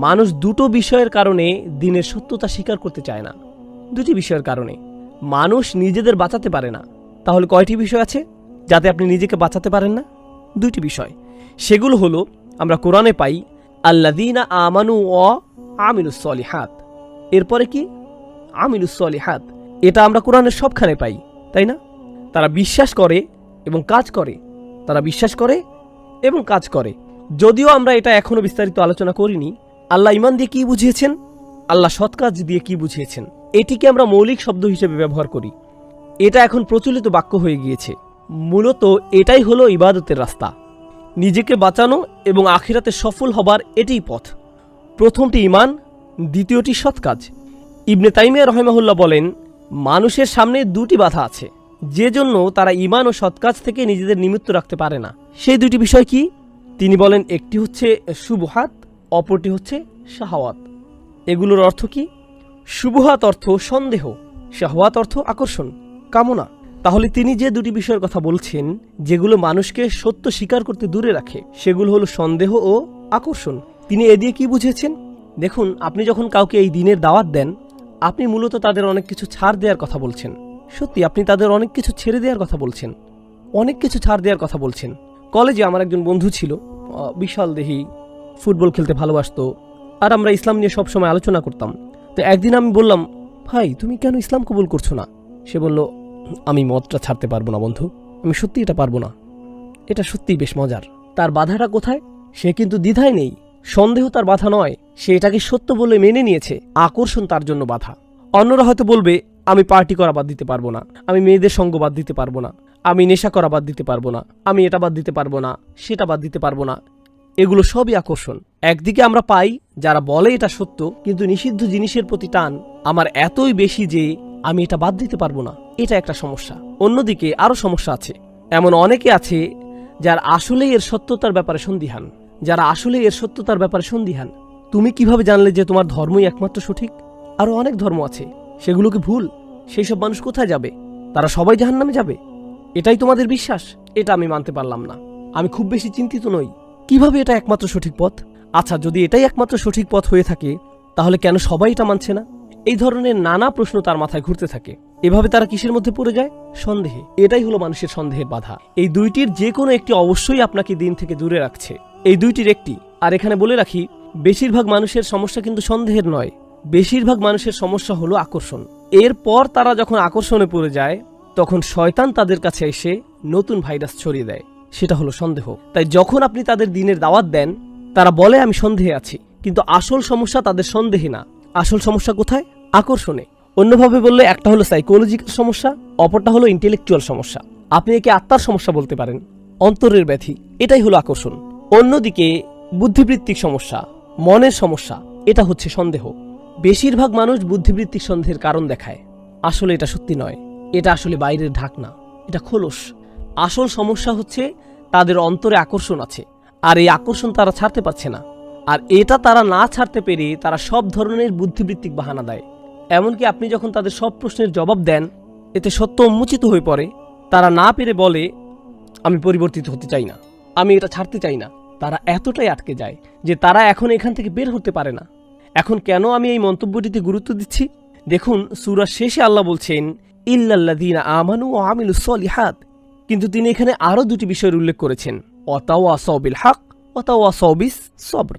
মানুষ দুটো বিষয়ের কারণে দিনের সত্যতা স্বীকার করতে চায় না। দুটি বিষয়ের কারণে। মানুষ নিজেদের বাঁচাতে পারে না। তাহলে কয়টি বিষয় আছে যাতে আপনি নিজেকে বাঁচাতে পারেন না? দুইটি বিষয়। সেগুলো হলো, আমরা কোরআনে পাই আল্লাদিনা আমানু অ আমিনুসলিহাত এরপরে কি? আমিনুসলিহাত এটা আমরা কোরআনের সবখানে পাই, তাই না? তারা বিশ্বাস করে এবং কাজ করে। তারা বিশ্বাস করে এবং কাজ করে। যদিও আমরা এটা এখনও বিস্তারিত আলোচনা করিনি আল্লাহ ইমান দিয়ে কি বুঝিয়েছেন? আল্লাহ সৎ কাজ দিয়ে কি বুঝিয়েছেন? এটিকে আমরা মৌলিক শব্দ হিসেবে ব্যবহার করি। এটা এখন প্রচলিত বাক্য হয়ে গিয়েছে। মূলত এটাই হলো ইবাদতের রাস্তা। নিজেকে বাঁচানো এবং আখিরাতে সফল হবার এটিই পথ। প্রথমটি ইমান, দ্বিতীয়টি সৎ কাজ। ইবনে তাইমিয়া রহেমাহুল্লাহ বলেন, মানুষের সামনে দুটি বাধা আছে। যে জন্য তারা ইমান ও সৎ কাজ থেকে নিজেদের নিমিত্ত রাখতে পারে না। সেই দুটি বিষয় কি? তিনি বলেন, একটি হচ্ছে শুভহাত অপরটি হচ্ছে শাহাওয়াত। এগুলোর অর্থ কি? শুভহাত অর্থ সন্দেহ, শাহওয়াত অর্থ আকর্ষণ, কামনা। তাহলে তিনি যে দুটি বিষয়ের কথা বলছেন, যেগুলো মানুষকে সত্য স্বীকার করতে দূরে রাখে, সেগুলো হলো সন্দেহ ও আকর্ষণ। তিনি এ দিয়ে কি বুঝেছেন? দেখুন, আপনি যখন কাউকে এই দিনের দাওয়াত দেন, আপনি মূলত তাদের অনেক কিছু ছাড় দেওয়ার কথা বলছেন। সত্যি, আপনি তাদের অনেক কিছু ছেড়ে দেওয়ার কথা বলছেন। অনেক কিছু ছাড় দেওয়ার কথা বলছেন। কলেজে আমার একজন বন্ধু ছিল বিশাল দেহি ফুটবল খেলতে ভালোবাসতো। আর আমরা ইসলাম নিয়ে সবসময় আলোচনা করতাম। তো একদিন আমি বললাম, ভাই, তুমি কেন ইসলাম কবুল করছ না? সে বলল, আমি মদটা ছাড়তে পারব না, বন্ধু। আমি সত্যি এটা পারব না। এটা সত্যিই বেশ মজার। তার বাধাটা কোথায়? সে কিন্তু দ্বিধায় নেই। সন্দেহ তার বাধা নয়। সে এটাকে সত্য বলে মেনে নিয়েছে। আকর্ষণ তার জন্য বাধা। অন্যরা হয়তো বলবে, আমি পার্টি করা বাদ দিতে পারব না। আমি মেয়েদের সঙ্গ বাদ দিতে পারব না। আমি নেশা করা বাদ দিতে পারব না। আমি এটা বাদ দিতে পারব না। সেটা বাদ দিতে পারব না। এগুলো সবই আকর্ষণ। একদিকে আমরা পাই যারা বলে এটা সত্য, কিন্তু নিষিদ্ধ জিনিসের প্রতি টান আমার এতই বেশি যে আমি এটা বাদ দিতে পারব না। এটা একটা সমস্যা। অন্যদিকে আরও সমস্যা আছে। এমন অনেকে আছে যার আসলে এর সত্যতার ব্যাপারে সন্দিহান। যারা আসলে এর সত্যতার ব্যাপারে সন্দিহান। তুমি কীভাবে জানলে যে তোমার ধর্মই একমাত্র সঠিক? আরও অনেক ধর্ম আছে। সেগুলো কি ভুল? সেই সব মানুষ কোথায় যাবে? তারা সবাই জাহান্নামে যাবে? এটাই তোমাদের বিশ্বাস? এটা আমি মানতে পারলাম না। আমি খুব বেশি চিন্তিত নই। কীভাবে এটা একমাত্র সঠিক পথ? আচ্ছা যদি এটাই একমাত্র সঠিক পথ হয়ে থাকে, তাহলে কেন সবাই এটা মানছে না? এই ধরনের নানা প্রশ্ন তার মাথায় ঘুরতে থাকে। এভাবে তারা কিসের মধ্যে পড়ে যায়? সন্দেহে। এটাই হলো মানুষের সন্দেহের বাধা। এই দুইটির যে কোনো একটি অবশ্যই আপনাকে দিন থেকে দূরে রাখছে। এই দুইটির একটি। আর এখানে বলে রাখি, বেশিরভাগ মানুষের সমস্যা কিন্তু সন্দেহের নয়। বেশিরভাগ মানুষের সমস্যা হলো আকর্ষণ। এরপর তারা যখন আকর্ষণে পড়ে যায়, তখন শয়তান তাদের কাছে এসে নতুন ভাইরাস ছড়িয়ে দেয়। সেটা হলো সন্দেহ। তাই যখন আপনি তাদের দিনের দাওয়াত দেন, তারা বলে, আমি সন্দেহে আছি। কিন্তু আসল সমস্যা তাদের সন্দেহে না। আসল সমস্যা কোথায়? আকর্ষণে। অন্যভাবে বললে, একটা হলো সাইকোলজিক্যাল সমস্যা, অপরটা হলো ইন্টেলেকচুয়াল সমস্যা। আপনি একে আত্মার সমস্যা বলতে পারেন, অন্তরের ব্যাধি, এটাই হলো আকর্ষণ। অন্যদিকে, বুদ্ধিবৃত্তিক সমস্যা, মনের সমস্যা, এটা হচ্ছে সন্দেহ। বেশিরভাগ মানুষ বুদ্ধিবৃত্তিক সন্দেহের কারণ দেখায়। আসলে এটা সত্যি নয়। এটা আসলে বাইরের ঢাকনা। এটা খোলস। আসল সমস্যা হচ্ছে তাদের অন্তরে আকর্ষণ আছে, আর এই আকর্ষণ তারা ছাড়তে পারছে না। আর এটা তারা না ছাড়তে পেরে তারা সব ধরনের বুদ্ধিবৃত্তিক বাহানা দেয়। এমনকি আপনি যখন তাদের সব প্রশ্নের জবাব দেন, এতে সত্য উন্মোচিত হয়ে পড়ে, তারা না পেরে বলে, আমি পরিবর্তিত হতে চাই না, আমি এটা ছাড়তে চাই না। তারা এতটাই আটকে যায় যে তারা এখন এখান থেকে বের হতে পারে না। এখন কেন আমি এই মন্তব্যটিতে গুরুত্ব দিচ্ছি? দেখুন, সুরা শেষে আল্লাহ বলছেন ইল্লাল্লাযীনা আমানু ও আমিলু সলিহাত। কিন্তু তিনি এখানে আরও দুটি বিষয়ের উল্লেখ করেছেন। অতাওয়া সবিল হাক অতাওয়া সবিস সবর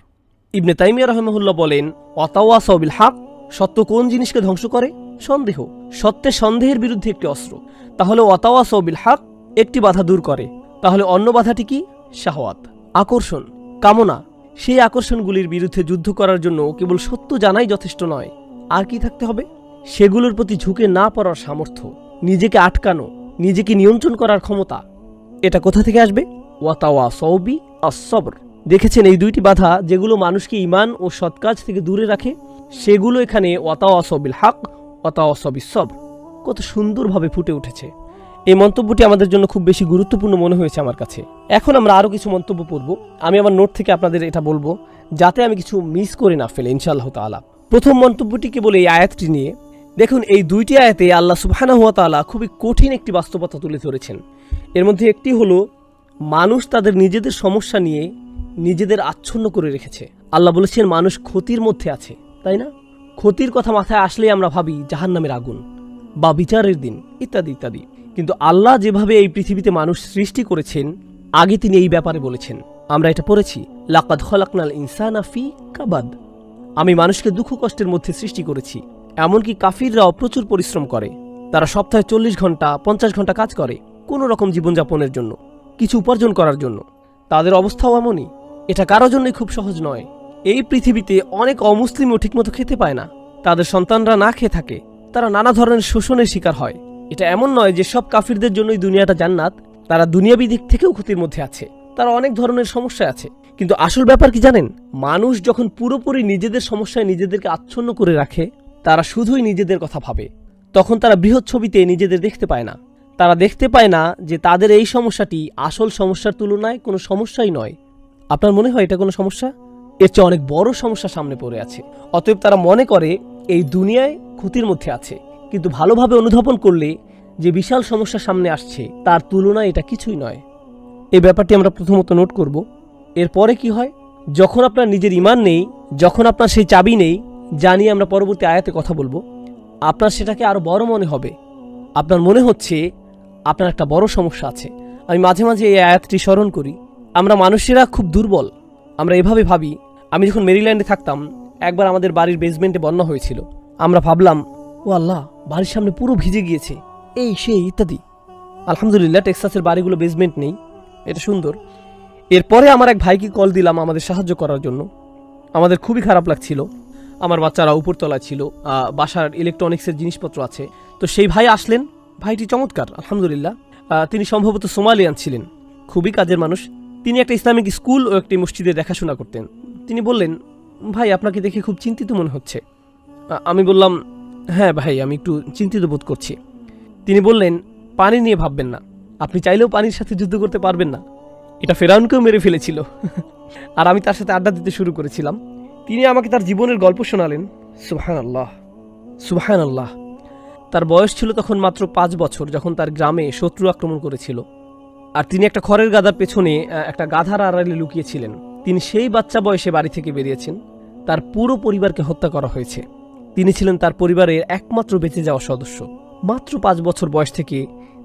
ইবনে তাইমিয়া রহমহুল্লাহ বলেন অতাওয়া সবিল হাক সত্য কোন জিনিসকে ধ্বংস করে? সন্দেহ। সত্যের সন্দেহের বিরুদ্ধে একটি অস্ত্র। তাহলে অতাওয়া সবিল হাক একটি বাধা দূর করে। তাহলে অন্য বাধাটি কি? শাহওয়াত। আকর্ষণ। কামনা। সেই আকর্ষণগুলির বিরুদ্ধে যুদ্ধ করার জন্য কেবল সত্য জানাই যথেষ্ট নয়। আর কি থাকতে হবে? সেগুলোর প্রতি ঝুঁকে না পড়ার সামর্থ্য। নিজেকে আটকানো। নিজেকে নিয়ন্ত্রণ করার ক্ষমতা। এটা কোথা থেকে আসবে? ওয়াতাওয়া সৌবি আসবর দেখেছেন এই দুইটি বাধা যেগুলো মানুষকে ইমান ও সৎকাজ থেকে দূরে রাখে? সেগুলো এখানে ওয়াতাওয়া সবিল হাক, ওয়াতাওয়া সবিস সবর। কত সুন্দরভাবে ফুটে উঠেছে। এই মন্তব্যটি আমাদের জন্য খুব বেশি গুরুত্বপূর্ণ মনে হয়েছে আমার কাছে। এখন আমরা আরও কিছু মন্তব্য পড়ব। আমি আমার নোট থেকে আপনাদের এটা বলব, যাতে আমি কিছু মিস করে না ফেলে, ইনশাআল্লাহ তাআলা। প্রথম মন্তব্যটি কেবল এই আয়াতটি নিয়ে দেখুন, এই দুইটি আয়াতে আল্লাহ সুবহানাহু ওয়া তাআলা খুবই কঠিন একটি বাস্তবতা তুলে ধরেছেন। এর মধ্যে একটি হলো, মানুষ তাদের নিজেদের সমস্যা নিয়ে নিজেদের আচ্ছন্ন করে রেখেছে। আল্লাহ বলেছেন, মানুষ ক্ষতির মধ্যে আছে, তাই না? ক্ষতির কথা মাথায় আসলেই আমরা ভাবি, জাহান্নামের আগুন বা বিচারের দিন, ইত্যাদি ইত্যাদি। কিন্তু আল্লাহ যেভাবে এই পৃথিবীতে মানুষ সৃষ্টি করেছেন, আগে তিনি এই ব্যাপারে বলেছেন। আমরা এটা পড়েছি, লাকাদ খলাকনাল ইনসানা ফি কাবাদ। আমি মানুষকে দুঃখ কষ্টের মধ্যে সৃষ্টি করেছি এমনকি কাফিররাও প্রচুর পরিশ্রম করে। তারা সপ্তাহে চল্লিশ ঘণ্টা, পঞ্চাশ ঘণ্টা কাজ করে কোনো রকম জীবনযাপনের জন্য, কিছু উপার্জন করার জন্য। তাদের অবস্থাও এমনই। এটা কারও জন্যই খুব সহজ নয়। এই পৃথিবীতে অনেক অমুসলিমও ঠিকমতো খেতে পায় না। তাদের সন্তানরা না খেয়ে থাকে। তারা নানা ধরনের শোষণের শিকার হয়। এটা এমন নয় যে সব কাফিরদের জন্যই দুনিয়াটা জান্নাত। তারা দুনিয়াবি দিক থেকেও ক্ষতির মধ্যে আছে। তারা অনেক ধরনের সমস্যা আছে। কিন্তু আসল ব্যাপার কি জানেন? মানুষ যখন পুরোপুরি নিজেদের সমস্যায় নিজেদেরকে আচ্ছন্ন করে রাখে তারা শুধুই নিজেদের কথা ভাবে। তখন তারা বৃহৎ ছবিতে নিজেদের দেখতে পায় না। তারা দেখতে পায় না যে তাদের এই সমস্যাটি আসল সমস্যার তুলনায় কোনো সমস্যাই নয়। আপনার মনে হয় এটা কোনো সমস্যা? এর চেয়ে অনেক বড় সমস্যা সামনে পড়ে আছে। অতএব তারা মনে করে এই দুনিয়ায় ক্ষতির মধ্যে আছে। কিন্তু ভালোভাবে অনুধাবন করলে যে বিশাল সমস্যা সামনে আসছে, তার তুলনায় এটা কিছুই নয়। এই ব্যাপারটি আমরা প্রথমত নোট করব। এরপরে কি হয়? যখন আপনার নিজের ইমান নেই, যখন আপনার সেই চাবি নেই যা নিয়ে আমরা পরবর্তী আয়াতে কথা বলব। আপনার সেটাকে আরও বড় মনে হবে। আপনার মনে হচ্ছে আপনার একটা বড় সমস্যা আছে। আমি মাঝে মাঝে এই আয়াতটি স্মরণ করি। আমরা মানুষেরা খুব দুর্বল। আমরা এভাবে ভাবি, আমি যখন মেরিল্যান্ডে থাকতাম, একবার আমাদের বাড়ির বেসমেন্টে বন্যা হয়েছিল। আমরা ভাবলাম, ও আল্লাহ, বাড়ির সামনে পুরো ভিজে গিয়েছে। এই, সেই, ইত্যাদি। আলহামদুলিল্লাহ, টেক্সাসের বাড়িগুলো বেসমেন্ট নেই। এটা সুন্দর। এরপরে আমার এক ভাইকে কল দিলাম আমাদের সাহায্য করার জন্য। আমাদের খুবই খারাপ লাগছিল। আমার বাচ্চারা উপরতলায় ছিল বাসার ইলেকট্রনিক্সের জিনিসপত্র আছে। তো সেই ভাই আসলেন। ভাইটি চমৎকার, আলহামদুলিল্লাহ। তিনি সম্ভবত সোমালিয়ান ছিলেন। খুবই কাজের মানুষ। তিনি একটা ইসলামিক স্কুল ও একটি মসজিদে দেখাশোনা করতেন। তিনি বললেন, ভাই, আপনাকে দেখে খুব চিন্তিত মনে হচ্ছে। আমি বললাম হ্যাঁ ভাই, আমি একটু চিন্তিত বোধ করছি। তিনি বললেন, পানি নিয়ে ভাববেন না। আপনি চাইলেও পানির সাথে যুদ্ধ করতে পারবেন না। এটা ফেরাউনকেও মেরে ফেলেছিল। আর আমি তার সাথে আড্ডা দিতে শুরু করেছিলাম। তিনি আমাকে তার জীবনের গল্প শোনালেন। সুবহান আল্লাহ সুবহান আল্লাহ তার বয়স ছিল তখন মাত্র পাঁচ বছর, যখন তার গ্রামে শত্রু আক্রমণ করেছিল। আর তিনি একটা খড়ের গাদার পেছনে একটা গাধার আড়ালে লুকিয়েছিলেন। তিনি সেই বাচ্চা বয়সে বাড়ি থেকে বেরিয়েছেন। তার পুরো পরিবারকে হত্যা করা হয়েছে। তিনি ছিলেন তার পরিবারের একমাত্র বেঁচে যাওয়া সদস্য। মাত্র পাঁচ বছর বয়স থেকে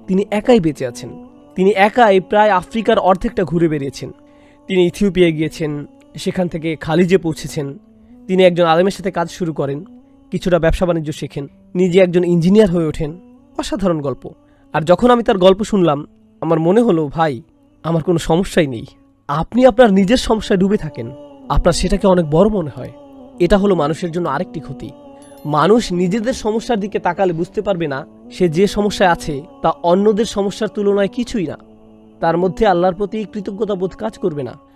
তিনি একাই বেঁচে আছেন। তিনি একাই প্রায় আফ্রিকার অর্ধেকটা ঘুরে বেরিয়েছেন তিনি ইথিওপিয়ায় গিয়েছেন। সেখান থেকে খালিজে পৌঁছেছেন, তিনি একজন আলেমের সাথে কাজ শুরু করেন, কিছুটা ব্যবসা বাণিজ্য শেখেন, নিজে একজন ইঞ্জিনিয়ার হয়ে ওঠেন। অসাধারণ গল্প। আর যখন আমি তার গল্প শুনলাম, আমার মনে হলো, ভাই, আমার কোনো সমস্যাই নেই। আপনি আপনার নিজের সমস্যায় ডুবে থাকেন। আপনার সেটাকে অনেক বড় মনে হয়। এটা হলো মানুষের জন্য আরেকটি ক্ষতি। মানুষ নিজেদের সমস্যার দিকে তাকালে বুঝতে পারবে না, সে যে সমস্যায় আছে, তা অন্যদের সমস্যার তুলনায় কিছুই না। তার মধ্যে আল্লাহর প্রতি কৃতজ্ঞতা বোধ কাজ করবে না।